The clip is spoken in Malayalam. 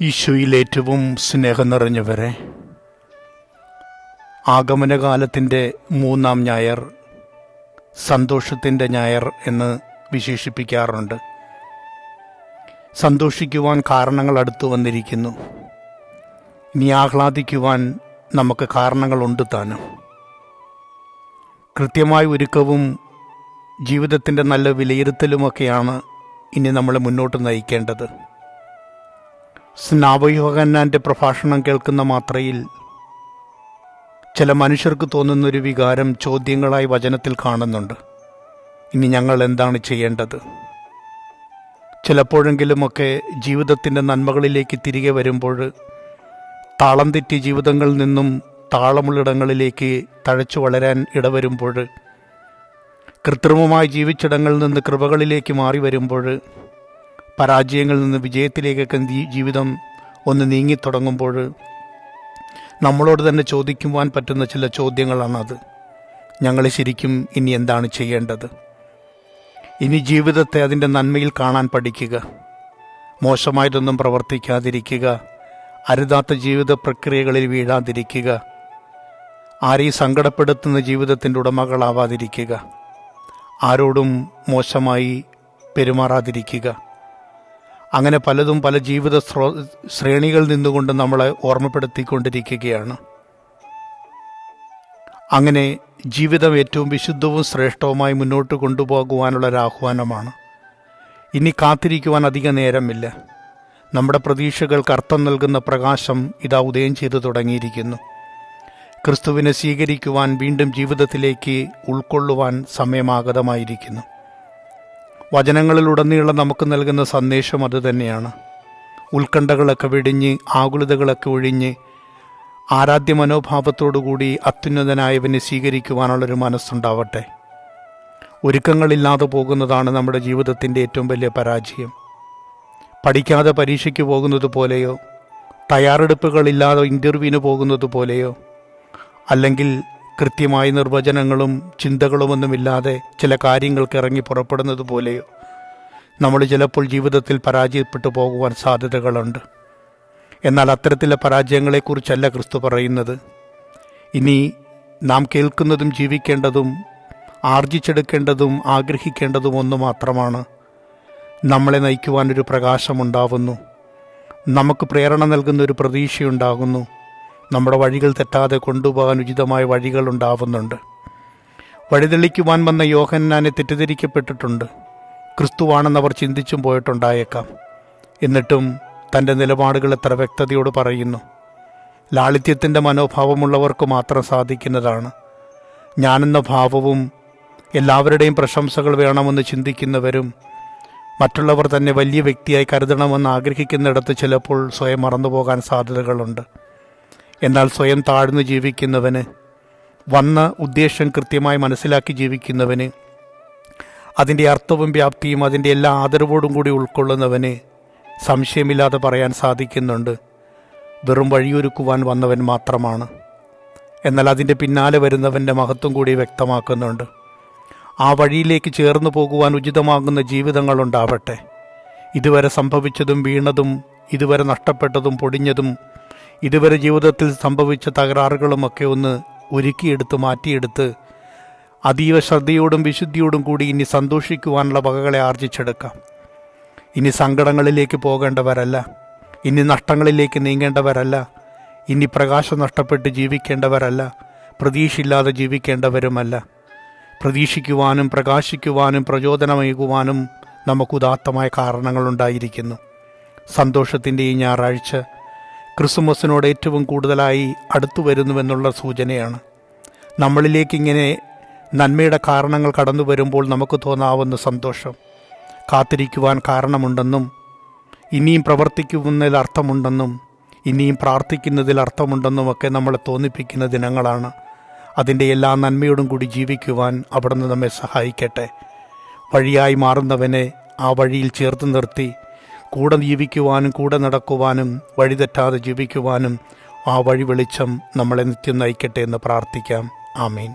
ഈശോയിൽ ഏറ്റവും സ്നേഹം നിറഞ്ഞവരെ ആഗമനകാലത്തിന്റെ മൂന്നാം ഞായർ സന്തോഷത്തിന്റെ ഞായർ എന്ന് വിശേഷിപ്പിക്കാറുണ്ട്. സന്തോഷിക്കുവാൻ കാരണങ്ങൾ അടുത്തു വന്നിരിക്കുന്നു. ഇനി ആഹ്ലാദിക്കുവാൻ നമുക്ക് കാരണങ്ങളുണ്ട് താനും. കൃത്യമായ ഒരുക്കവും ജീവിതത്തിന്റെ നല്ല വിലയിരുത്തലുമൊക്കെയാണ് ഇനി നമ്മളെ മുന്നോട്ട് നയിക്കേണ്ടത്. സ്നാപയോഹന്നാന്റെ പ്രഭാഷണം കേൾക്കുന്ന മാത്രയിൽ ചില മനുഷ്യർക്ക് തോന്നുന്നൊരു വികാരം ചോദ്യങ്ങളായി വചനത്തിൽ കാണുന്നുണ്ട്. ഇനി ഞങ്ങൾ എന്താണ് ചെയ്യേണ്ടത്? ചിലപ്പോഴെങ്കിലുമൊക്കെ ജീവിതത്തിന്റെ നന്മകളിലേക്ക് തിരികെ വരുമ്പോൾ താളം തെറ്റി ജീവിതങ്ങളിൽ നിന്നും താളമുള്ളിടങ്ങളിലേക്ക് തഴച്ചു വളരാൻ ഇടവരുമ്പോൾ കൃത്രിമമായി ജീവിച്ചിടങ്ങളിൽ നിന്ന് കൃപകളിലേക്ക് മാറി വരുമ്പോൾ പരാജയങ്ങളിൽ നിന്ന് വിജയത്തിലേക്കൊക്കെ ജീവിതം ഒന്ന് നീങ്ങി തുടങ്ങുമ്പോൾ നമ്മളോട് തന്നെ ചോദിക്കുവാൻ പറ്റുന്ന ചില ചോദ്യങ്ങളാണത്. ഞങ്ങൾ ശരിക്കും ഇനി എന്താണ് ചെയ്യേണ്ടത്? ഇനി ജീവിതത്തെ അതിന്റെ നന്മയിൽ കാണാൻ പഠിക്കുക. മോശമായിട്ടൊന്നും പ്രവർത്തിക്കാതിരിക്കുക. അരുതാത്ത ജീവിത പ്രക്രിയകളിൽ വീഴാതിരിക്കുക. ആരെയും സങ്കടപ്പെടുത്തുന്ന ജീവിതത്തിന്റെ ഉടമകളാവാതിരിക്കുക. ആരോടും മോശമായി പെരുമാറാതിരിക്കുക. അങ്ങനെ പലതും പല ജീവിത സ്രോ ശ്രേണികളിൽ നിന്നുകൊണ്ട് നമ്മളെ ഓർമ്മപ്പെടുത്തിക്കൊണ്ടിരിക്കുകയാണ്. അങ്ങനെ ജീവിതം ഏറ്റവും വിശുദ്ധവും ശ്രേഷ്ഠവുമായി മുന്നോട്ട് കൊണ്ടുപോകുവാനുള്ള ഒരു ആഹ്വാനമാണ്. ഇനി കാത്തിരിക്കുവാൻ അധിക നേരമില്ല. നമ്മുടെ പ്രതീക്ഷകൾക്ക് അർത്ഥം നൽകുന്ന പ്രകാശം ഇതാ ഉദയം ചെയ്തു തുടങ്ങിയിരിക്കുന്നു. ക്രിസ്തുവിനെ സ്വീകരിക്കുവാൻ വീണ്ടും ജീവിതത്തിലേക്ക് ഉൾക്കൊള്ളുവാൻ സമയമാഗതമായിരിക്കുന്നു. വചനങ്ങളിലുടനീളം നമുക്ക് നൽകുന്ന സന്ദേശം അതുതന്നെയാണ് ഉത്കണ്ഠകളൊക്കെ വെടിഞ്ഞ് ആകുലതകളൊക്കെ ഒഴിഞ്ഞ് ആരാധ്യ മനോഭാവത്തോടുകൂടി അത്യുന്നതനായവനെ സ്വീകരിക്കുവാനുള്ളൊരു മനസ്സുണ്ടാവട്ടെ. ഒരുക്കങ്ങളില്ലാതെ പോകുന്നതാണ് നമ്മുടെ ജീവിതത്തിന്റെ ഏറ്റവും വലിയ പരാജയം. പഠിക്കാതെ പരീക്ഷയ്ക്ക് പോകുന്നത് പോലെയോ തയ്യാറെടുപ്പുകളില്ലാതെ ഇന്റർവ്യൂവിന് പോകുന്നത് പോലെയോ അല്ലെങ്കിൽ കൃത്യമായ നിർവചനങ്ങളും ചിന്തകളുമൊന്നുമില്ലാതെ ചില കാര്യങ്ങൾക്ക് ഇറങ്ങി പുറപ്പെടുന്നത് പോലെയോ നമ്മൾ ചിലപ്പോൾ ജീവിതത്തിൽ പരാജയപ്പെട്ടു പോകുവാൻ സാധ്യതകളുണ്ട്. എന്നാൽ അത്തരത്തിലെ പരാജയങ്ങളെക്കുറിച്ചല്ല ക്രിസ്തു പറയുന്നത്. ഇനി നാം കേൾക്കുന്നതും ജീവിക്കേണ്ടതും ആർജിച്ചെടുക്കേണ്ടതും ആഗ്രഹിക്കേണ്ടതും ഒന്ന് മാത്രമാണ്. നമ്മളെ നയിക്കുവാനൊരു പ്രകാശമുണ്ടാവുന്നു. നമുക്ക് പ്രേരണ നൽകുന്ന ഒരു പ്രതീക്ഷയുണ്ടാകുന്നു. നമ്മുടെ വഴികൾ തെറ്റാതെ കൊണ്ടുപോകാൻ ഉചിതമായ വഴികൾ ഉണ്ടാവുന്നുണ്ട്. വഴിതെളിക്കുവാൻ വന്ന യോഹന്നാനെ തെറ്റിദ്ധരിക്കപ്പെട്ടിട്ടുണ്ട്. ക്രിസ്തുവാണെന്നവർ ചിന്തിച്ചും പോയിട്ടുണ്ടായേക്കാം. എന്നിട്ടും തന്റെ നിലപാടുകൾ എത്ര വ്യക്തതയോട് പറയുന്നു. ലാളിത്യത്തിന്റെ മനോഭാവമുള്ളവർക്ക് മാത്രം സാധിക്കുന്നതാണ്. ഞാനെന്ന ഭാവവും എല്ലാവരുടെയും പ്രശംസകൾ വേണമെന്ന് ചിന്തിക്കുന്നവരും മറ്റുള്ളവർ തന്നെ വലിയ വ്യക്തിയായി കരുതണമെന്ന് ആഗ്രഹിക്കുന്നിടത്ത് ചിലപ്പോൾ സ്വയം മറന്നു പോകാൻ സാധ്യതകളുണ്ട്. എന്നാൽ സ്വയം താഴ്ന്നു ജീവിക്കുന്നവന് വന്ന ഉദ്ദേശം കൃത്യമായി മനസ്സിലാക്കി ജീവിക്കുന്നവന് അതിന്റെ അർത്ഥവും വ്യാപ്തിയും അതിന്റെ എല്ലാ ആദരവോടും കൂടി ഉൾക്കൊള്ളുന്നവന് സംശയമില്ലാതെ പറയാൻ സാധിക്കുന്നുണ്ട്. വെറും വഴിയൊരുക്കുവാൻ വന്നവൻ മാത്രമാണ്. എന്നാൽ അതിന്റെ പിന്നാലെ വരുന്നവന്റെ മഹത്വം കൂടി വ്യക്തമാക്കുന്നുണ്ട്. ആ വഴിയിലേക്ക് ചേർന്നു പോകുവാൻ ഉചിതമാകുന്ന ജീവിതങ്ങളുണ്ടാവട്ടെ ഇതുവരെ സംഭവിച്ചതും വീണതും ഇതുവരെ നഷ്ടപ്പെട്ടതും പൊടിഞ്ഞതും ഇതുവരെ ജീവിതത്തിൽ സംഭവിച്ച തകരാറുകളുമൊക്കെ ഒന്ന് ഒരുക്കിയെടുത്ത് മാറ്റിയെടുത്ത് അതീവ ശ്രദ്ധയോടും വിശുദ്ധിയോടും കൂടി ഇനി സന്തോഷിക്കുവാനുള്ള വകകളെ ആർജിച്ചെടുക്കാം. ഇനി സങ്കടങ്ങളിലേക്ക് പോകേണ്ടവരല്ല. ഇനി നഷ്ടങ്ങളിലേക്ക് നീങ്ങേണ്ടവരല്ല. ഇനി പ്രകാശം നഷ്ടപ്പെട്ട് ജീവിക്കേണ്ടവരല്ല. പ്രതീക്ഷയില്ലാതെ ജീവിക്കേണ്ടവരുമല്ല. പ്രതീക്ഷിക്കുവാനും പ്രകാശിക്കുവാനും പ്രചോദനമേകുവാനും നമുക്ക് ഉദാത്തമായ കാരണങ്ങളുണ്ടായിരിക്കുന്നു. സന്തോഷത്തിന്റെ ഈ ഞായറാഴ്ച ക്രിസ്മസിനോട് ഏറ്റവും കൂടുതലായി അടുത്തു വരുന്നുവെന്നുള്ള സൂചനയാണ്. നമ്മളിലേക്കിങ്ങനെ നന്മയുടെ കാരണങ്ങൾ കടന്നു വരുമ്പോൾ നമുക്ക് തോന്നാവുന്ന സന്തോഷം. കാത്തിരിക്കുവാൻ കാരണമുണ്ടെന്നും ഇനിയും പ്രവർത്തിക്കുന്നതിൽ അർത്ഥമുണ്ടെന്നും ഇനിയും പ്രാർത്ഥിക്കുന്നതിൽ അർത്ഥമുണ്ടെന്നും ഒക്കെ നമ്മളെ തോന്നിപ്പിക്കുന്ന ദിനങ്ങളാണ്. അതിന്റെ എല്ലാ നന്മയോടും കൂടി ജീവിക്കുവാൻ അവിടുന്ന് നമ്മെ സഹായിക്കട്ടെ. വഴിയായി മാറുന്നവനെ ആ വഴിയിൽ ചേർത്ത് നിർത്തി കൂടെ ജീവിക്കുവാനും കൂടെ നടക്കുവാനും വഴിതെറ്റാതെ ജീവിക്കുവാനും ആ വഴി വെളിച്ചം നമ്മളെ നിത്യം നയിക്കട്ടെ എന്ന് പ്രാർത്ഥിക്കാം. ആമീൻ.